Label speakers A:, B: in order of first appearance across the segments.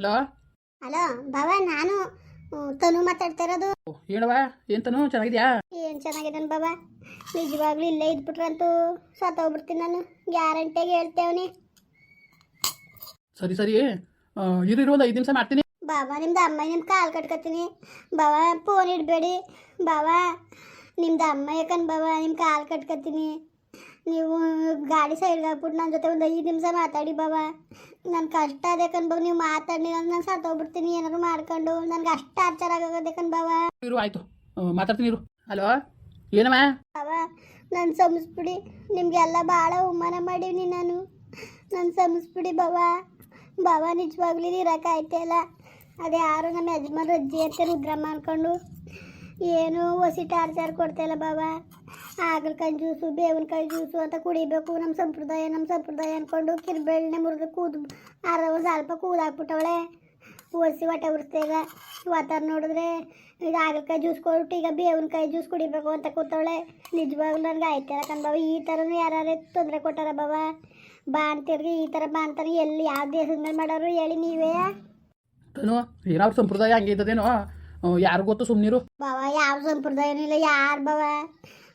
A: Hello?
B: Hello ಬಾವ ನಾನು ತನು ಮಾತಾಡ್ತಾ ಇರೋದು.
A: ಹೇಳುವ ಏನ್ ತನು ಚೆನ್ನಾಗಿದ್ಯಾ?
B: ಏನು ಚೆನ್ನಾಗಿದ್ದಾನೆ ಬಾಬಾ ನಿಜವಾಗ್ಲೂ ಇಲ್ಲೇ ಇದ್ಬಿಟ್ರಂತೂ ಸತ್ತೋಗ್ಬಿಡ್ತೀನಿ ನಾನು. ಗ್ಯಾರಂಟಿಯಾಗಿ ಹೇಳ್ತೇವನಿ
A: ಸರಿ ಸರಿ. ಆ, ಇರು ಇರು ಒಂದು ಐದು ನಿಮಿಷ ಮಾಡ್ತೀನಿ.
B: ಬಾಬಾ ನಿಮ್ದು ಅಮ್ಮ ನಿಮ್ಮ ಕಾಲು ಕಟ್ಕೊತೀನಿ. ಬಾಬಾ ಫೋನ್ ಇಡಬೇಡಿ. ಬಾಬಾ ನಿಮ್ದು ಅಮ್ಮ ಯಾಕನ್ ಬಾಬಾ ನಿಮ್ಮ ಕಾಲು ಕಟ್ಕೊತೀನಿ. ನೀವು ಗಾಡಿ ಸೈಡ್ಗೆ ಹಾಕ್ಬಿಟ್ಟು ನನ್ನ ಜೊತೆ ಒಂದು ಐದು ನಿಮಿಷ ಮಾತಾಡಿ ಬಾಬಾ ನನ್ನ ಕಷ್ಟ ಅದಕ್ಕನ್ ಬಾವ ನೀವು ಮಾತಾಡಿ ನಾನು ಸತ್ತೋಗ್ಬಿಡ್ತೀನಿ ಏನಾದ್ರು ಮಾಡ್ಕೊಂಡು. ನನಗೆ ಅಷ್ಟು ಟಾರ್ಚರ್ ಆಗೋದಕ್ಕನ್ ಬಾವ.
A: ಇರು ಆಯ್ತು. ಮಾತಾಡ್ತೀನಿ ಇರು. ಹಲೋ? ಏನಮ್ಮ?
B: ಬಾವ ನಾನು ಸಂಸ್ಬಿಡಿ ನಿಮಗೆಲ್ಲ ಭಾಳ ಅವಮಾನ ಮಾಡೀನಿ ನಾನು. ನನ್ನ ಸಂಸ್ಬಿಡಿ ಬಾವಾ. ಬಾವ ನಿಜವಾಗ್ಲೂ ಇಲ್ಲ ಅದೇ ಯಾರು ನಮ್ಮ ಯಜಮಾನ್ರು ಅಜ್ಜಿ ಅಂತ ರುದ್ರಮ್ಮ ಅನ್ಕೊಂಡು ಏನು ಹೊಸಿ ಟಾರ್ಚಾರ್ ಕೊಡ್ತಾಯಿಲ್ಲ ಬಾಬಾ. ಹಾಗಲ್ಕಾಯಿ ಜ್ಯೂಸು ಬೇವಿನಕಾಯಿ ಜ್ಯೂಸು ಅಂತ ಕುಡಿಬೇಕು. ನಮ್ಮ ಸಂಪ್ರದಾಯ ನಮ್ಮ ಸಂಪ್ರದಾಯ ಅಂದ್ಕೊಂಡು ಕಿರ್ಬೆಳ್ಳೆ ಮುರಿದು ಕೂದು ಅರ ಒಂದು ಸ್ವಲ್ಪ ಕೂದಾಕ್ಬಿಟ್ಟವಳೆ. ಒಸಿ ಹೊಟ್ಟೆ ಉರಿಸ್ತೇಗ ವಾತಾವರಣ ನೋಡಿದ್ರೆ ಈಗ ಹಾಗಲ್ಕಾಯಿ ಜ್ಯೂಸ್ ಕೊಟ್ಟು ಈಗ ಬೇವಿನಕಾಯಿ ಜ್ಯೂಸ್ ಕುಡಿಬೇಕು ಅಂತ ಕೂತವಳೆ. ನಿಜವಾಗ್ಲೂ ನನಗೆ ಆಯ್ತಿಲ್ಲ ಕಣ್ ಬಾವ ಈ ಥರನೂ ಯಾರೇ ತೊಂದರೆ ಕೊಟ್ಟಾರ ಬಾವ ಬಾಣ್ತಿರ್ಗೆ ಈ ಥರ ಬಾಣ್ತಾರೆ ಎಲ್ಲಿ ಯಾವ ದೇಶದ ಮೇಲೆ ಮಾಡೋರು ಹೇಳಿ ನೀವೇ.
A: ಏನೋ ಸಂಪ್ರದಾಯ ಹಂಗೆ ಇದ್ದದೇನೋ. ಯಾರು ಗೊತ್ತು ಸುಮ್ಮನಿರು
B: ಬಾವ ಯಾವ ಸಂಪ್ರದಾಯ ಇಲ್ಲ ಯಾರು ಬಾವ?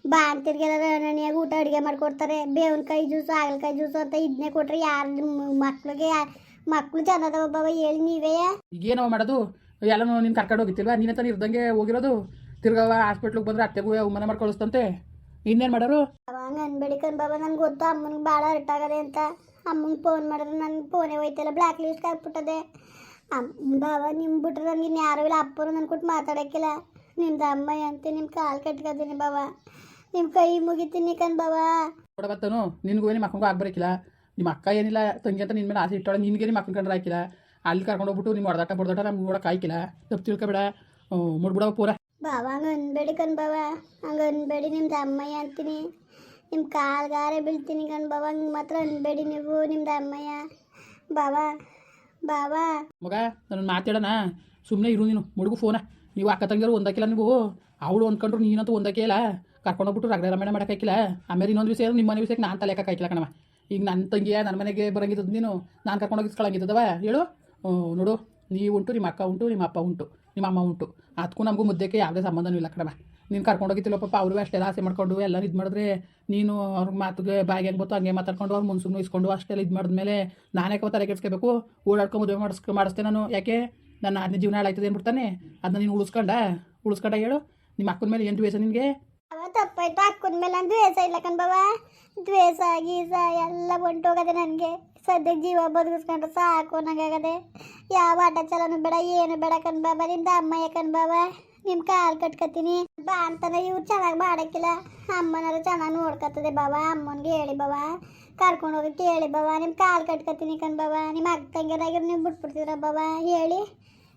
B: ಬಾಣ್ತಿರ್ಗೆಲ್ಲ ನನಿಯಾಗ ಊಟ ಅಡುಗೆ ಮಾಡ್ಕೊಡ್ತಾರೆ. ಬೇವಿನಕಾಯಿ ಜ್ಯೂಸು ಹಾಗಲಕಾಯಿ ಜ್ಯೂಸು ಅಂತ ಇದನ್ನೇ ಕೊಟ್ರೆ ಯಾರು ಮಕ್ಳಿಗೆ ಮಕ್ಕಳು ಚೆನ್ನದವ ಬಾವ ಹೇಳಿ ನೀವೇ.
A: ಈಗೇನವ ಮಾಡೋದು? ಎಲ್ಲ ನಿನ್ ಕರ್ಕೊಂಡು ಹೋಗಿತ್ತಿಲ್ವಾ? ನೀನೇ ತಾನು ಇರ್ದಂಗೆ ಹೋಗಿರೋದು? ತಿರ್ಗವ ಹಾಸ್ಪಿಟ್ಲಿಗೆ ಬಂದ್ರೆ ಅತ್ತೆಗೂ ಅವಮಾನ ಮಾಡ್ಕೊಳಿಸ್ತಂತೆ. ಇನ್ನೇನ್ ಮಾಡೋರು?
B: ಅವಾಗ ಅನ್ಬೇಡಿ ಕಣ್ ಬಾಬಾ ನನ್ಗೆ ಗೊತ್ತು ಅಮ್ಮನಿಗೆ ಭಾಳ ಹರ್ಟ್ ಆಗದೆ ಅಂತ. ಅಮ್ಮಂಗೆ ಫೋನ್ ಮಾಡಿದ್ರೆ ನನ್ನ ಫೋನೇ ಹೋಯ್ತಲ್ಲ ಬ್ಲ್ಯಾಕ್ ಲಿಸ್ಟ್ ಆಗ್ಬಿಟ್ಟದೆ ಅಮ್ಮ ಬಾವ ನಿಮ್ಮ ಬಿಟ್ರೆ ನನಗೆ ಇನ್ನು ಯಾರೂ ಇಲ್ಲ ಅಪ್ಪರು ನನ್ನ ಕೊಟ್ಟು ಮಾತಾಡೋಕ್ಕಿಲ್ಲ. ನಿಮ್ದು ಅಮ್ಮ ಅಂತ ನಿಮ್ಮ ಕಾಲು ಕಟ್ಕೊತೀನಿ ಬಾವ. ನಿಮ್ಮ ಕೈ ಮುಗಿತೀನಿ ಕಣ್ ಬಾವ.
A: ಕೊಡಬತ್ತನು ನಿನಗೂ ನಿಮ್ಮ ಮಕ್ಕಳಿಗೂ ಆಗ್ಬರಕಿಲ್ಲ ನಿಮ್ಮ ಅಕ್ಕ ಏನಿಲ್ಲ ತಂಗಿ ಅಂತ ನಿನ್ನ ಮೇಲೆ ಆಸೆ ಇಟ್ಟೋಳ ನಿನಗೆ ನಿಮ್ಮ ಮಕ್ಕಳು ಕಂಡ್ರೆ ಹಾಕಿಲ್ಲ. ಅಲ್ಲಿ ಕರ್ಕೊಂಡು ಹೋಗ್ಬಿಟ್ಟು ನಿಮ್ಮ ಹೊಡೆದಾಟ ಬಡ್ದಾಟ ನಮ್ಗೆ ನೋಡೋಕೆ ಹಾಕಿಲ್ಲ ತಪ್ಪು ತಿಳ್ಕೊಬೇಡ. ಮುಡ್ಬಿಡವ ಪೂರ.
B: ಬಾವ ಹಂಗೆ ಅನ್ಬೇಡಿ ಕಣ್ ಬಾವ. ಹಂಗೆ ಅನ್ಬೇಡಿ ನಿಮ್ದು ಅಮ್ಮಯ್ಯ ಅಂತೀನಿ. ನಿಮ್ಮ ಕಾಲ್ಗಾರೆ ಬೀಳ್ತೀನಿ ಕಣ್ ಬಾವ. ಹಂಗೆ ಮಾತ್ರ ಅನ್ಬೇಡಿ ನೀವು ನಿಮ್ದು ಅಮ್ಮಯ್ಯ. ಬಾವ
A: ಮಗ ನನ್ನ ಮಾತಾಡೋಣ. ಸುಮ್ಮನೆ ಇರು ನೀನು. ಮುಡುಗು ಫೋನ. ನೀವು ಅಕ್ಕ ತಂಗಿಯರು ಒಂದಕ್ಕಿಲ್ಲ ನೀವು. ಅವಳು ಅಂದ್ಕೊಂಡ್ರು ನೀನಂತೂ ಒಂದಕ್ಕೆ ಇಲ್ಲ. ರಗಡ ರಮಣ ಮಾಡೋಕ್ಕಾಗಿಲ್ಲ ಆಮೇಲೆ ಇನ್ನೊಂದು ವಿಷಯ ನಿಮ್ಮ ಮನೆ ವಿಷಯಕ್ಕೆ ನಾನು ತಲೆ ಹಾಕಿಲ್ಲ ಕಣವ ಈಗ ನನ್ನ ತಂಗಿಯ ನನ್ನ ಮನೆಗೆ ಬರಂಗಿದ್ದದ್ದು ನೀನು. ನಾನು ಕರ್ಕೊಂಡೋಗಿ ಇಸ್ಕೊಳಂಗಿದ್ದವ ಹೇಳು. ನೋಡು. ನೀವು ಉಂಟು ನಿಮ್ಮ ಅಕ್ಕ ಉಂಟು, ನಿಮ್ಮ ಅಪ್ಪ ಉಂಟು, ನಿಮ್ಮ ಅಮ್ಮ ಉಂಟು. ಅದಕ್ಕೂ ನಮಗೂ ಮುದ್ದಕ್ಕೆ ಯಾವುದೇ ಸಂಬಂಧನೂ ಇಲ್ಲ ಕಣವ ನೀನು ಕರ್ಕೊಂಡೋಗಿತ್ತಿಲ್ಲ ಪಾಪ, ಅವರು ಅಷ್ಟೆಲ್ಲ ಆಸೆ ಮಾಡ್ಕೊಂಡು ಎಲ್ಲ ಇದು ಮಾಡಿದ್ರೆ ನೀನು ಅವ್ರ ಮಾತುಗೆ ಬಾಯಿಗೆ ಹೆಂಗೆ ಗೊತ್ತು ಹಂಗೆ ಮಾತಾಡ್ಕೊಂಡು ಅವ್ರು ಮುನ್ಸುಗ್ನು ಇಸ್ಕೊಂಡು ಅಷ್ಟೆಲ್ಲ ಇದು ಮಾಡಿದ್ಮೇಲೆ ನಾನೇ ತಲೆ ಕೆಡಿಸ್ಕೋಬೇಕು ಓಡಾಡ್ಕೊಂಡು ಮದುವೆ ಮಾಡಿಸ್ಕೊ ಮಾಡಿಸ್ತೇನೆ ನಾನು. ಯಾಕೆ? ನನ್ನ ಆದ್ನೇ ಜೀವನ ಹಾಳಾಯ್ತದೆ ಅಂದ್ಬಿಡ್ತಾನೆ. ಅದನ್ನ ನೀನು ಉಳಿಸ್ಕೊಂಡ? ಉಳಿಸ್ಕೊಂಡ ಹೇಳು. ನಿಮ್ಮ ಅಕ್ಕನ ಮೇಲೆ ಏನು ದ್ವೇಷ ನಿನಗೆ?
B: ತಪ್ಪಾಯ್ತು. ಅಕ್ಕನ ಮೇಲೆ ದ್ವೇಷ ಇಲ್ಲ ಕಣ್ಬವ. ದ್ವೇಷ ಗೀಸ ಎಲ್ಲ ಹೊಂಟೋಗದೆ ನನಗೆ. ಸದ್ಯ ಜೀವ ಬದುಕಿಸ್ಕೊಂಡ್ರೆ ಸಾಕು ನಂಗಾಗದೆ ಯಾವ ಆಟ ಚಲನು ಬೇಡ, ಏನು ಬೇಡ ಕಣ್ಬಾಬ ನಿಂದ ಅಮ್ಮಯ್ಯ ಕಣ್ ಬಾವ ನಿಮ್ಮ ಕಾಲು ಕಟ್ಕತೀನಿ. ಬಾ ಅಂತಾನೆ ಇವ್ರು ಚೆನ್ನಾಗಿ ಮಾಡಕ್ಕಿಲ್ಲ. ಅಮ್ಮನಾರು ಚೆನ್ನಾಗಿ ನೋಡ್ಕತ್ತದೆ ಬಾವ. ಅಮ್ಮನಿಗೆ ಹೇಳಿ ಬಾವ. ಕರ್ಕೊಂಡು ಹೋಗಿ ಕೇಳಿ ಬಾವ. ನಿಮ್ಮ ಕಾಲು ಕಟ್ಕತೀನಿ ಕಣ್ ಬಾವ. ನಿಮ್ಮ ಅಕ್ಕ ತಂಗಿಯರಾಗಿರು ನೀವು ಬಿಟ್ಬಿಡ್ತೀರ ಬಾವ? ಹೇಳಿ.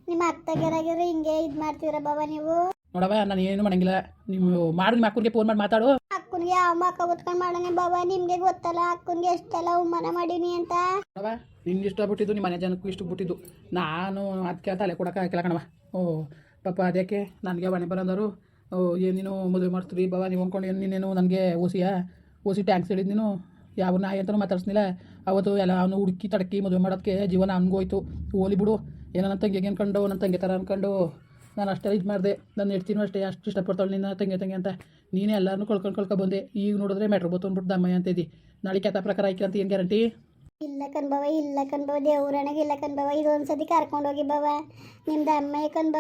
B: ನಿಮ್ಮ ಅಕ್ಕ ತಂಗಿಯರಾಗಿರು ಹಿಂಗೆ ಇದ್ ಮಾಡ್ತೀರ ಬಾವ ನೀವು?
A: ನೋಡವ ನಾನು ಏನು ಮಾಡಂಗಿಲ್ಲ. ನೀವು ಮಾಡು ನಿಮ್ಮ ಅಕ್ಕನಿಗೆ ಫೋನ್ ಮಾಡಿ ಮಾತಾಡು.
B: ಅಕ್ಕನಿಗೆ ಯಾವ ಮಕ್ಕ ಉತ್ಕೊಂಡು ಮಾಡೋಣ ಬಾಬಾ ನಿಮ್ಗೆ ಗೊತ್ತಲ್ಲ ಅಕ್ಕನಿಗೆ ಎಷ್ಟೆಲ್ಲ ಅವಮಾನ ಮಾಡೀನಿ ಅಂತ?
A: ನೋಡವ ನಿಂಗೆ ಇಷ್ಟ ಬಿಟ್ಟಿದ್ದು ನಿಮ್ಮ ಮನೆ ಜನಕ್ಕೂ ಇಷ್ಟ ಬಿಟ್ಟಿದ್ದು. ನಾನು ಅದಕ್ಕೆ ತಲೆ ಕೊಡೋಕೆ ಹಾಕಿಲ್ಲ ಕಣವ ಓ ಪಾಪ ಅದಕ್ಕೆ ನನಗೆ ಮನೆ ಏನು ನೀನು ಮದುವೆ ಮಾಡ್ತೀರಿ? ಬಾಬ, ನೀವು ಅಂದ್ಕೊಂಡು ಏನು ನೀನೇನು ನನಗೆ ಓಸಿಯ? ಓಸಿ ಟ್ಯಾಂಕ್ಸ್ ಹೇಳಿದ್ ನೀನು? ಯಾವ ನಾಯಿ ಅಂತಲೂ ಮಾತಾಡ್ಸ್ನಿಲ್ಲ ಅವತ್ತು ಎಲ್ಲ ಅವನು ಹುಡುಕಿ ತಡಕಿ ಮದುವೆ ಮಾಡೋದಕ್ಕೆ ಜೀವನ ಹಂಗೋಯ್ತು ಓಲಿ ಬಿಡು, ಏನೋ ನನ್ನ ತಂಗಿಗೆ ಅನ್ಕೊಂಡು ನನ್ನ ತಂಗಿ ಥರ ಅಂದ್ಕೊಂಡು ನಾನು ಅಷ್ಟೇ ಇದು ಮಾಡಿದೆ. ನನ್ನ ಹೆಡ್ತೀನೂ ಅಷ್ಟೇ, ಅಷ್ಟು ಇಷ್ಟಪಡ್ತಾಳೆ ನಿನ್ನ ತಂಗಿ ತಂಗಿ ಅಂತ. ನೀನೇ ಎಲ್ಲರೂ ಕಳ್ಕೊಂಡು ಕಳ್ಕೊಂಡು ಬಂದೆ. ಈಗ ನೋಡಿದ್ರೆ ಮೆಟ್ರೋ ಬತ್ತು ಅಂದ್ಬಿಟ್ಟು ದಮ್ಮಯ್ಯ ಅಂತ ಇದ್ದಿ ನಾಳೆ ಕೆತ್ತ ಪ್ರಕಾರ ಆಯ್ಕೆ ಅಂತ ಏನು ಗ್ಯಾರಂಟಿ
B: ಇಲ್ಲ ಕಣ್ಬವ ಇಲ್ಲ ಕಣ್ಬವ ದೇವ್ರಣಗೆ ಇಲ್ಲ ಕಣ್ಬವ. ಇದೊಂದು ಸತಿ ಕರ್ಕೊಂಡೋಗಿ ಬವ. ನಿಮ್ದು ಅಮ್ಮ ಕಣ್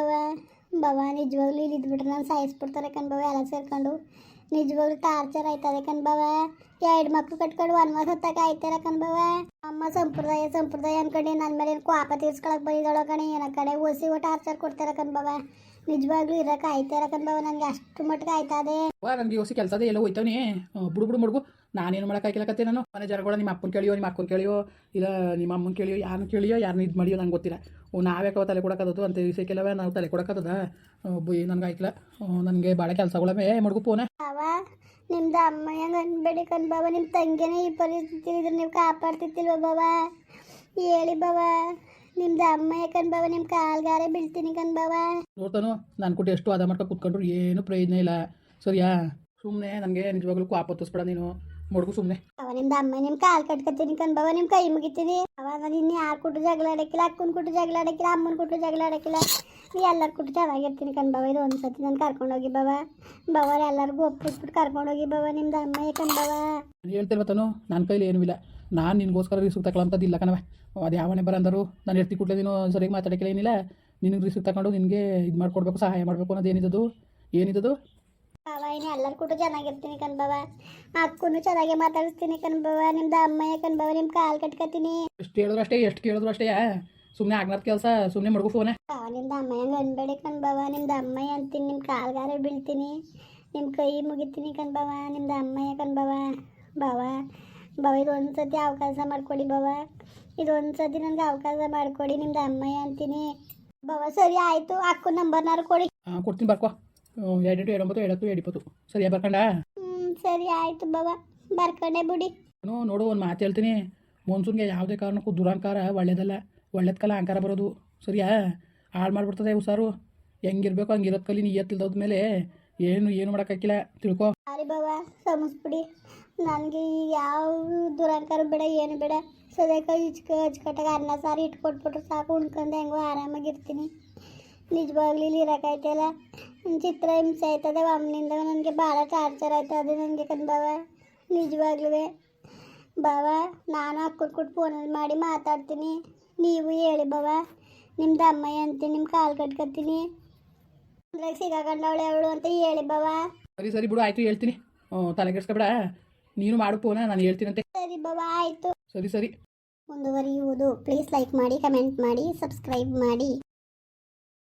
B: ಬಾವ ನಿಜವಾಗ್ಲೂ ಇಲ್ಲಿ ಇದ್ಬಿಟ್ರೆ ನಾನು ಸಾಯಿಸ್ಬಿಡ್ತಾರೆ ಕಣ್ ಬಾವ ಎಲ್ಲ ಸೇರ್ಕೊಂಡು? ನಿಜವಾಗ್ಲೂ ಟಾರ್ಚರ್ ಆಯ್ತದೆ ಕಣ್ ಬಾವ ಎರಡು ಮಕ್ಕಳು ಕಟ್ಕೊಂಡು ವನವಾಸ ಹೊತ್ತಾಗ ಆಯ್ತಾರ ಕಣ್ ಬಾವ ಅಮ್ಮ ಸಂಪ್ರದಾಯ ಸಂಪ್ರದಾಯ ಅನ್ಕೊಂಡು ನನ್ನ ಮೇಲೆ ಕೋಪ ತೀರ್ಸ್ಕೊಳಕ್ ಬಂದಿದ್ದಾಳೋ ಕಣೆ, ಏನ ಕಡೆ ಒಟ್ಟು ಟಾರ್ಚರ್ ಕೊಡ್ತಾರ ಕಣ್ ಬಾವ ನಿಜವಾಗ್ಲೂ ಇರಕ್ಕೆ ಆಯ್ತಾರ ಕಣ್ ಬಾವ ನನಗೆ ಅಷ್ಟು ಮಟ್ಟಿಗೆ ಆಯ್ತದೆ.
A: ವಾ ನನಗೆ ಯೋಸಿ ಕೆಲಸದ ಎಲ್ಲ ಹೋಯ್ತವನಿ? ಬುಡು ಬುಡು ಮಡ್ಗು. ನಾನೇನು ಮಾಡೋಕ್ಕಾಗಿಲ್ಲಕತ್ತೆ ನಾನು. ಮನೆ ಜನಗಳು ನಿಮ್ಮ ಅಪ್ಪನ ಕೇಳಿಯೋ, ನಿಮ್ಮ ಅಕ್ಕನ ಕೇಳಿಯೋ, ಇಲ್ಲ ನಿಮ್ಮ ಅಮ್ಮನ ಕೇಳಿಯೋ ಯಾರನ್ನ ಕೇಳಿಯೋ ಯಾರನ್ನ ಇದು ಮಾಡಿಯೋ ನಂಗೆ ಗೊತ್ತಿಲ್ಲ. ನಾವ್ಯಾಕವ ತಲೆ ಕೊಡೋಕ್ಕದ್ದು ಅಂತ ವಿಷಯಕ್ಕೆಲ್ಲವೇ ನಾವು ತಲೆ ಕೊಡೋಕ್ಕದ ಬುಯ್ ನನಗೆ ಆಯ್ತಿಲ್ಲ ನನಗೆ ಭಾಳ ಕೆಲಸಗಳೇ ಮಡ್ಗು ಪೋನೆ.
B: ಅವ ನಿಮ್ದು ಅಮ್ಮ ಹೆಂಗೆ ಅನ್ಬೇಡಿ ಕಣ್ ನಿಮ್ ನಿಮ್ಮ ತಂಗಿನೇ ಈ ಪರಿಸ್ಥಿತಿ ಇದ್ರೆ ನೀವು ಕಾಪಾಡ್ತಿತ್ತಿಲ್ವ ಬಾವ? ಹೇಳಿ ಬಾವ. ನಿಮ್ದು ಅಮ್ಮ ಯಾಕನ್ ನಿಮ್ ನಿಮ್ಮ ಕಾಲ್ಗಾರೆ ಬೀಳ್ತೀನಿ ಕಣ್
A: ನೋಡ್ತಾನು ನಾನು ಕೊಟ್ಟು ಎಷ್ಟು ಅದ ಮಾಡ್ಕೊಂಡು ಕುತ್ಕೊಂಡ್ರು ಏನು ಪ್ರಯೋಜನ ಇಲ್ಲ. ಸರಿಯಾ? ಸುಮ್ಮನೆ ನನಗೆ ನಿಜವಾಗ್ಲೂ ಕೋಪ ನೀನು. ಮಡ್ಗು ಸುಮ್ಮನೆ
B: ಅವ ನಿಮ್ದು ಅಮ್ಮ ನಿಮ್ಮ ಕಾಲು ಕಟ್ಕತ್ತೀನಿ ಕಣ್ ಬಾವ ನಿಮ್ಮ ಕೈ ಮುಗಿತೀನಿ. ಅವ ನಾನು ಇನ್ನು ಯಾರು ಕೊಟ್ಟು ಜಗಳ ಆಡಕ್ಕಿಲ್ಲ ಅಕ್ಕನ ಕೊಟ್ಟು ಜಗಳ ಆಡಕ್ಕಿಲ್ಲ ಅಮ್ಮನ ಕೊಟ್ಟು ಜಗಳ ಆಡಕ್ಕಿಲ್ಲ. ನೀ ಎಲ್ಲರ ಕೊಟ್ಟು ಚೆನ್ನಾಗಿರ್ತೀನಿ ಕಣ್ ಬಾವ ಇದು ಒಂದು ಸತಿ ನಾನು ಕರ್ಕೊಂಡೋಗಿ ಬಾವ. ಬಾವ ಎಲ್ಲರಿಗೂ ಒಪ್ಪಿಸ್ಬಿಟ್ಟು ಕರ್ಕೊಂಡೋಗಿ ಬಾವ ನಿಮ್ದು ಅಮ್ಮ ಕಣ್ ಬಾವ.
A: ನಾನು ಹೇಳ್ತಿಲ್ವ ತಾನು ನನ್ನ ಕೈಲಿ ಏನೂ ಇಲ್ಲ. ನಾನು ನಿನಗೋಸ್ಕರ ರಿಸ್ಕ್ ತಗೊಳ್ಳೋಂಥದ್ದು ಇಲ್ಲ ಕಣವ ಅದು ಯಾವಣೆ ಬರಂದರು? ನಾನು ಹೇಳ್ತಿ ಕೂಡಲೇ ನೀನು ಸರಿಯಾಗಿ ಮಾತಾಡೋಕ್ಕಿಲ್ಲ ಏನಿಲ್ಲ. ನಿನಗೆ ರಿಸ್ಕ್ ತಗೊಂಡು ನಿನಗೆ ಇದು ಮಾಡ್ಕೊಡ್ಬೇಕು ಸಹಾಯ ಮಾಡಬೇಕು ಅನ್ನೋದು ಏನಿದ್ದದು ಏನಿದ್ದದು
B: ಬಾವ ಇನ್ನು ಎಲ್ಲರ ಕೂಡ ಚೆನ್ನಾಗಿರ್ತೀನಿ ಕಣ್ಬವ ಅಕ್ಕೂ ಅಕ್ಕನು ಚೆನ್ನಾಗಿ ಮಾತಾಡಿಸ್ತೀನಿ ಕಣ್ಬವ ನಿಮ್ದು ಅಮ್ಮಯ್ಯ ಕಣ್ಬವ ನಿಮ್ ನಿಮ್ಮ ಕಾಲು ಕಟ್ಕೊತೀನಿ.
A: ಎಷ್ಟು ಹೇಳಿದ್ರು ಅಷ್ಟೇ ಎಷ್ಟು ಕೇಳಿದ್ರು ಅಷ್ಟೇ. ಸುಮ್ಮನೆ ಆಗ್ನಾರ ಕೆಲಸ ಸುಮ್ಮನೆ ಮಡ್ಗು ಫೋನೆ
B: ನಿಮ್ದು ಅಮ್ಮಯ್ಯಂಗೆ ಅನ್ಬೇಡಿ ಕಣ್ಬವ ನಿಮ್ದು ಅಮ್ಮಯ್ಯ ಅಂತೀನಿ ನಿಮ್ಮ ಕಾಲ್ಗಾರ ಬೀಳ್ತೀನಿ. ನಿಮ್ಮ ಕೈ ಮುಗಿತೀನಿ ಕಣ್ಬವ ನಿಮ್ದು ಅಮ್ಮಯ್ಯ ಕಣ್ಬವ ಬಾವ. ಬಾವ ಬಾವ ಸತಿ ಅವಕಾಶ ಮಾಡ್ಕೊಡಿ ಬಾವ. ಇದು ಒಂದು ಸತಿ ನನಗೆ ಅವಕಾಶ ಮಾಡ್ಕೊಡಿ. ನಿಮ್ದು ಅಮ್ಮಯ್ಯ ಅಂತೀನಿ. ಬಾವ ಸರಿ ಆಯಿತು. ಅಕ್ಕ ನಂಬರ್ನಾರು ಕೊಡಿ.
A: ಹಾಂ ಕೊಡ್ತೀನಿ ಬರ್ಕೋ. ಎರಡೆಂಟು ಎರಡೊಂಬತ್ತು ಎರಡತ್ತು ಎಡಿಪತ್ತು ಸರಿಯಾ ಬರ್ಕಂಡ?
B: ಹ್ಮ್, ಸರಿ ಆಯಿತು ಬಾಬಾ. ಬರ್ಕೊಂಡೆ ಬಿಡಿ.
A: ನಾನು ನೋಡು ಒಂದು ಮಾತು ಹೇಳ್ತೀನಿ. ಮನ್ಸೂನ್ಗೆ ಯಾವುದೇ ಕಾರಣಕ್ಕೂ ದುರಂಕಾರ ಒಳ್ಳೇದಲ್ಲ. ಒಳ್ಳೇದ್ ಕಲ ಅಂಕಾರ ಬರೋದು. ಸರಿಯಾ? ಹಾಳು ಮಾಡ್ಬಿಡ್ತದೆ ಹುಷಾರು. ಹೆಂಗಿರ್ಬೇಕು ಹಂಗಿರೋದ್ ಕಲಿ ನೀ ಎತ್ತಿಲ್ದೋದ ಮೇಲೆ. ಏನು ಏನು ಮಾಡೋಕ್ಕಾಗಿಲ್ಲ ತಿಳ್ಕೊ.
B: ಸಾರಿ ಬಾಬಾ ಸಮಸ್ಬಿಡಿ ನನಗೆ ಯಾವ ದುರಂಕಾರ ಬೇಡ ಏನು ಬೇಡ. ಸದ್ಯಕ್ಕೆ ಇಚ್ಕ ಅಚ್ಕಟ್ಟಾಗ ಅನ್ನ ಸಾರಿ ಇಟ್ಕೊಟ್ಬಿಟ್ರೆ ಸಾಕು. ಉಣ್ಕೊಂಡು ಹೆಂಗೋ ಆರಾಮಾಗಿರ್ತೀನಿ. ನಿಜವಾಗ್ಲೂ ಇಲ್ಲಿ ಇರೋಕ್ಕಾಯ್ತಲ್ಲ ಚಿತ್ರ ಹಿಂಸೆ ಆಯ್ತದೆ ಅಮ್ಮನಿಂದ ನನಗೆ ಭಾಳ ಟಾರ್ಚರ್ ಆಯ್ತದೆ ನನಗೆ ಕಂದು ಬಾವ ನಿಜವಾಗ್ಲೂ ಬಾವ ನಾನು ಅಕ್ಕನ ಕೊಟ್ಟು ಫೋನಲ್ಲಿ ಮಾಡಿ ಮಾತಾಡ್ತೀನಿ. ನೀವು ಹೇಳಿ ಬಾವ. ನಿಮ್ದು ಅಮ್ಮಯ್ಯ ಅಂತೀನಿ ನಿಮ್ಮ ಕಾಲು ಕಟ್ಕೊತೀನಿ ಅಂದ್ರೆ ಸಿಗಾಕೊಂಡವಳೆ ಅವಳು ಅಂತ ಹೇಳಿ ಬಾವ.
A: ಸರಿ ಸರಿ ಬಿಡು ಆಯ್ತು ಹೇಳ್ತೀನಿ. ತಲೆ ತಲೆಗೆಡ್ಸ್ಕೊಬೇಡ ನೀನು ಮಾಡು ಫೋನ ನಾನು ಹೇಳ್ತೀನಂತೆ
B: ಸರಿ ಬಾವ ಆಯಿತು.
A: ಸರಿ ಸರಿ.
B: ಮುಂದುವರಿಯುವುದು. ಪ್ಲೀಸ್ ಲೈಕ್ ಮಾಡಿ ಕಮೆಂಟ್ ಮಾಡಿ ಸಬ್ಸ್ಕ್ರೈಬ್ ಮಾಡಿ.